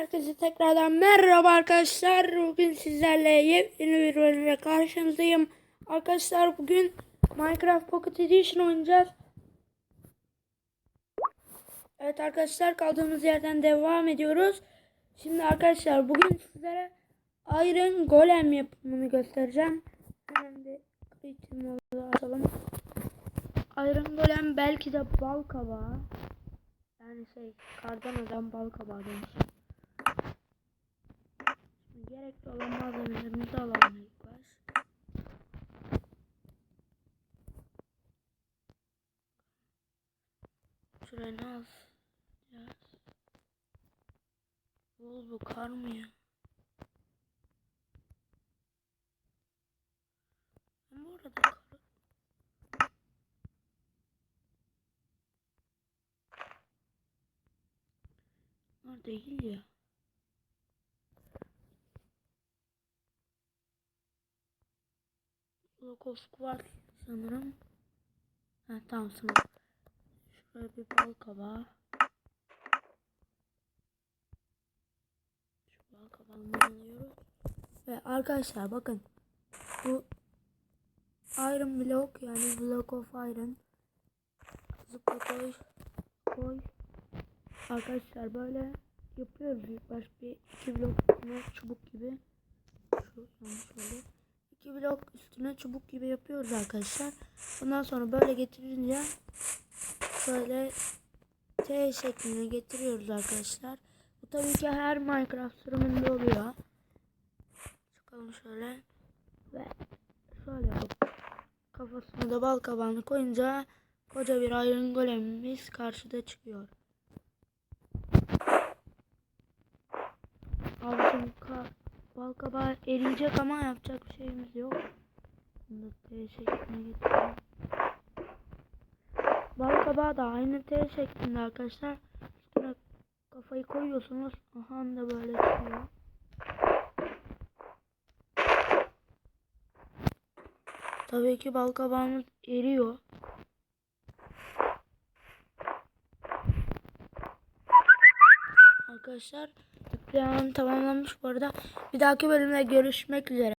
Herkese tekrardan merhaba arkadaşlar. Bugün sizlerle yepyeni bir bölümle karşınızdayım. Arkadaşlar bugün Minecraft Pocket Edition oynayacağız. Evet arkadaşlar kaldığımız yerden devam ediyoruz. Şimdi arkadaşlar bugün sizlere Iron Golem yapımını göstereceğim. Hemen bir modu açalım. Iron Golem belki de bal kabağı. Yani şey kardan adam bal kabağı demiş. Gerekli olan malzemelerimizi alalım ilk baş. Şuraya ne alacağız? Bol bu kar mı ya? Bu arada kar... Bunlar değil ya. Lokos var sanırım. Ha tamam sınıf. Şuraya bir bal kabağı. Şu bal kabağını alıyoruz. Ve arkadaşlar bakın. Bu Iron Block yani Block of Iron. Zıpla koy. Koy. Arkadaşlar böyle yapıyoruz baş bir iki blok çubuk gibi. Şu yanlış oldu. Blok üstüne çubuk gibi yapıyoruz arkadaşlar. Ondan sonra böyle getirince şöyle T şekline getiriyoruz arkadaşlar. Bu tabii ki her Minecraft sürümünde oluyor. Çıkalım şöyle ve şöyle yapıp kafasına da bal kabağını koyunca koca bir iron golemimiz karşıda çıkıyor. Bal kabağı eriyecek ama yapacak bir şeyimiz yok. Bunu T şekline getirelim. Bal kabağı da aynı T şeklinde arkadaşlar. Üstüne kafayı koyuyorsunuz. Aha da böyle çıkıyor. Tabii ki bal kabağımız eriyor. Arkadaşlar Plan tamamlanmış bu arada. Bir dahaki bölümde görüşmek üzere.